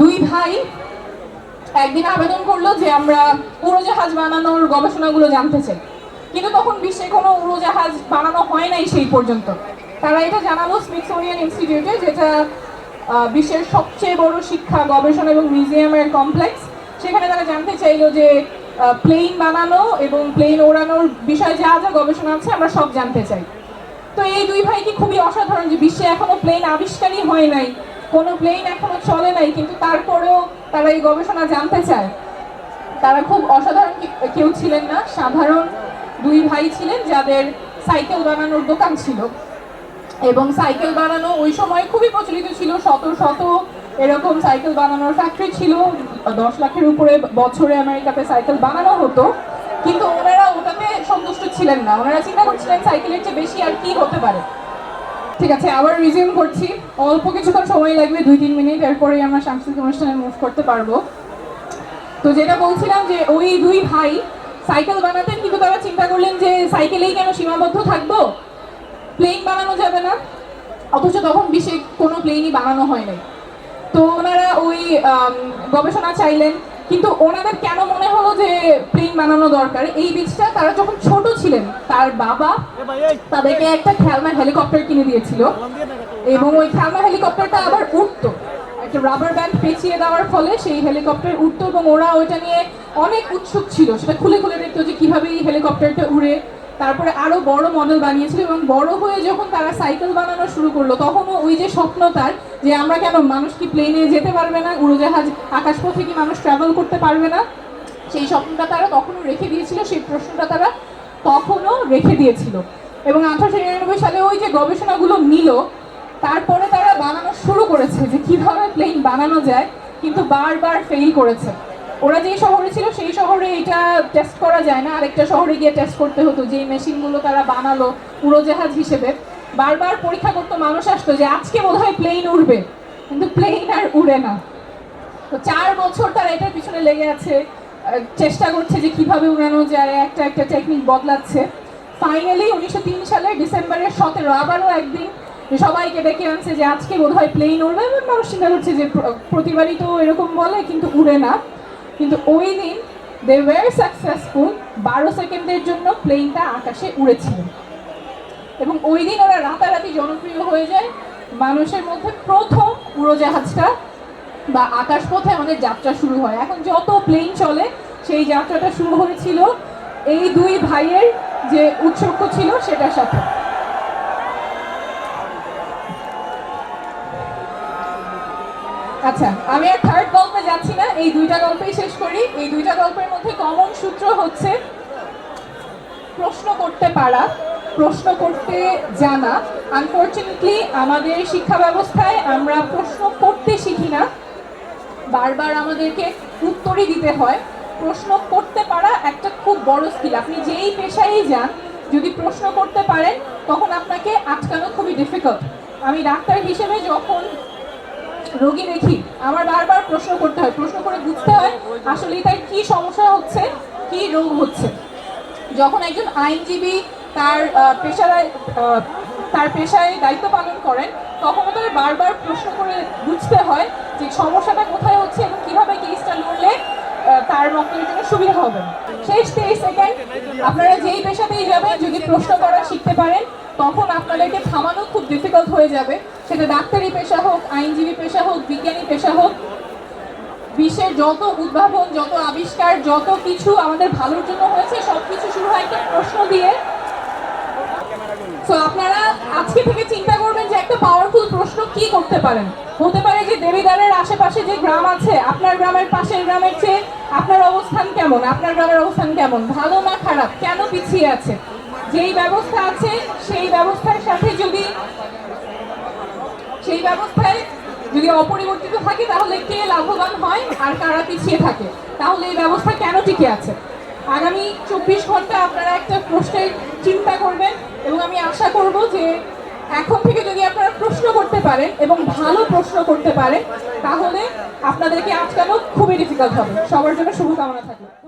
দুই ভাই একদিন আবেদন করল যে আমরা উড়োজাহাজ বানানোর গবেষণাগুলো জানতে চাই। কিন্তু তখন বিশ্বে কোনো উড়োজাহাজ বানানো হয় নাই সেই পর্যন্ত। তারা এটা জানালো স্মিথসোনিয়ান ইনস্টিটিউটে যেটা বিশ্বের সবচেয়ে বড় শিক্ষা, গবেষণা এবং মিউজিয়ামের কমপ্লেক্স সেখানে তারা জানতে চাইলো যে প্লেন বানানো এবং প্লেন ওড়ানোর বিষয়ে যা যা গবেষণা আছে আমরা সব জানতে চাই। তো এই দুই ভাই কি খুবই অসাধারণ যে বিশ্বে এখনও প্লেন আবিষ্কারই হয় নাই। কোনো প্লেন এখনও চলে নাই, কিন্তু তারপরেও তারা এই গবেষণা জানতে চায়। তারা খুব অসাধারণ কেউ ছিলেন না, সাধারণ দুই ভাই ছিলেন যাদের সাইকেল বানানোর দোকান ছিল। এবং সাইকেল বানানো ওই সময় খুবই প্রচলিত ছিল, শত শত এরকম সাইকেল বানানোর ফ্যাক্টরি ছিল, দশ লাখের উপরে বছরে আমেরিকাতে সাইকেল বানানো হতো। কিন্তু ওনারা ওটাতে সন্তুষ্ট ছিলেন না, ওনারা চিন্তা করছিলেন সাইকেলের চেয়ে বেশি আর কি হতে পারে। ঠিক আছে, আবার রিজিউম করছি। অল্প কিছুক্ষণ সময় লাগবে, দুই, তিন মিনিট, এরপরেই আমরা সাংস্কৃতিক অনুষ্ঠানে মুভ করতে পারব। তো যেটা বলছিলাম যে, ওই দুই ভাই সাইকেল বানাতেন, কিন্তু তারা চিন্তা করলেন যে সাইকেলেই কেন সীমাবদ্ধ থাকব? প্লেন বানানো যাবে না, অথচ তখন বিশ্বে কোনো প্লেনই বানানো হয় নাই। তো ওনারা ওই গবেষণা চাইলেন কিন্তু ওনাদের কেন মনে হলো যে প্লেন বানানো দরকার? এই বীজটা তারা যখন ছোট ছিলেন তার বাবা তাদেরকে একটা খেলনা হেলিকপ্টার কিনে দিয়েছিল। এবং ওই খেলনা হেলিকপ্টারটা আবার উঠতো একটা রাবার ব্যান্ড পেঁচিয়ে দেওয়ার ফলে সেই হেলিকপ্টার উঠতো এবং ওরা ওইটা নিয়ে অনেক উৎসুক ছিল। সেটা খুলে খুলে দেখতো যে কীভাবে এই হেলিকপ্টারটা উড়ে। তারপরে আরও বড় মডেল বানিয়েছিল এবং বড় হয়ে যখন তারা সাইকেল বানানো শুরু করল, তখনও ওই যে স্বপ্ন তার যে আমরা কেন মানুষ কি প্লেনে যেতে পারবে না, উড়োজাহাজ, আকাশপথে কি মানুষ ট্রাভেল করতে পারবে না? সেই স্বপ্নটা তারা তখনও রেখে দিয়েছিল, সেই প্রশ্নটা তারা তখনও রেখে দিয়েছিল। এবং আঠারোশো নিরানব্বই সালে ওই যে গবেষণাগুলো নিল, তারপরে তারা বানানো শুরু করেছে যে কীভাবে প্লেন বানানো যায়, কিন্তু বারবার ফেল করেছে। ওরা যে শহরে ছিল, সেই শহরে এটা টেস্ট করা যায় না। আরেকটা শহরে গিয়ে টেস্ট করতে হতো যে মেশিনগুলো তারা বানালো উড়োজাহাজ হিসেবে। বারবার পরীক্ষা করতো, মানুষ আসতো যে আজকে বোধহয় প্লেন উড়বে। কিন্তু প্লেন আর উড়ে না। তো চার বছর তারা এটার পিছনে লেগে আছে। চেষ্টা করছে যে কীভাবে উড়ানো যায়, একটা একটা টেকনিক বদলাচ্ছে। ফাইনালি উনিশশো তিন সালে ডিসেম্বরের সতেরো, আবারও একদিন সবাইকে ডেকে আনছে যে আজকে বোধহয় প্লেন উড়বে। এবং মানুষ চিন্তা করছে যে প্রতিবারই তো এরকম বলে, কিন্তু উড়ে না। কিন্তু ওই দিন দে ওয়ার সাকসেসফুল বারো সেকেন্ডের জন্য প্লেনটা আকাশে উড়েছিল। এবং ওই দিন ওরা রাতারাতি জনপ্রিয় হয়ে যায়। মানুষের মধ্যে প্রথম উড়োজাহাজটা বা আকাশপথে আমাদের যাত্রা শুরু হয়। এখন যত প্লেন চলে, সেই যাত্রাটা শুরু হয়েছিল এই দুই ভাইয়ের যে উৎসর্গ ছিল, সেটার সাথে। আচ্ছা আমি আর থার্ড গল্পে যাচ্ছি এই দুইটা গল্পেই শেষ করি। এই দুইটা গল্পের মধ্যে কমন সূত্র হচ্ছে, প্রশ্ন করতে পারা, প্রশ্ন করতে জানা। আনফর্চুনেটলি আমাদের শিক্ষা ব্যবস্থায় আমরা প্রশ্ন করতে শিখি না। বারবার আমাদেরকে উত্তরই দিতে হয়। প্রশ্ন করতে পারা একটা খুব বড় স্কিল আপনি যেই পেশায় যান, যদি প্রশ্ন করতে পারেন, তখন আপনাকে আটকানো খুবই ডিফিকাল্ট আমি ডাক্তার হিসেবে যখন রোগী দেখি, আমার বারবার প্রশ্ন করতে হয়, প্রশ্ন করে বুঝতে হয় আসলে তার কি সমস্যা হচ্ছে, কি রোগ হচ্ছে। যখন একজন আইনজীবী তার পেশায় তার পেশায় দায়িত্ব পালন করেন তখন তার বারবার প্রশ্ন করে বুঝতে হয় যে সমস্যাটা কোথায় হচ্ছে এবং কীভাবে কেসটা লড়লে তার মক্কেলের জন্য সুবিধা হবে। শেষ তেইশ সেকেন্ড, আপনারা যেই পেশাতেই যাবেন, যদি প্রশ্ন করা শিখতে পারেন, তখন আপনাদেরকে থামানো খুব ডিফিকাল্ট হয়ে যাবে। সেটা ডাক্তারি পেশা হোক, আইনজীবী পেশা হোক, বিজ্ঞানী পেশা হোক, বিশ্বের যত উদ্ভাবন, যত আবিষ্কার, যত কিছু আমাদের ভালোর জন্য হয়েছে সব কিছু শুরু হয় একটা প্রশ্ন দিয়ে। আপনারা আজকে থেকে চিন্তা করবেন যে একটা পাওয়ারফুল প্রশ্ন কি করতে পারেন হতে পারে যে দেবিদারের আশেপাশে যে গ্রাম আছে, আপনার গ্রামের পাশের গ্রামের চেয়ে আপনার অবস্থান কেমন? আপনার গ্রামের অবস্থান কেমন? ভালো না খারাপ? কেন পিছিয়ে আছে? যেই ব্যবস্থা আছে, সেই ব্যবস্থার সাথে যদি সেই ব্যবস্থায় যদি অপরিবর্তিত থাকে, তাহলে কে লাভবান হয় আর কারা পিছিয়ে থাকে? তাহলে এই ব্যবস্থা কেন টিকে আছে? আগামী চব্বিশ ঘণ্টা আপনারা একটা প্রশ্নের চিন্তা করবেন এবং আমি আশা করব যে এখন থেকে যদি আপনারা প্রশ্ন করতে পারেন এবং ভালো প্রশ্ন করতে পারেন, তাহলে আপনাদেরকে আটকানো খুবই ডিফিকাল্ট হবে। সবার জন্য শুভকামনা থাকবে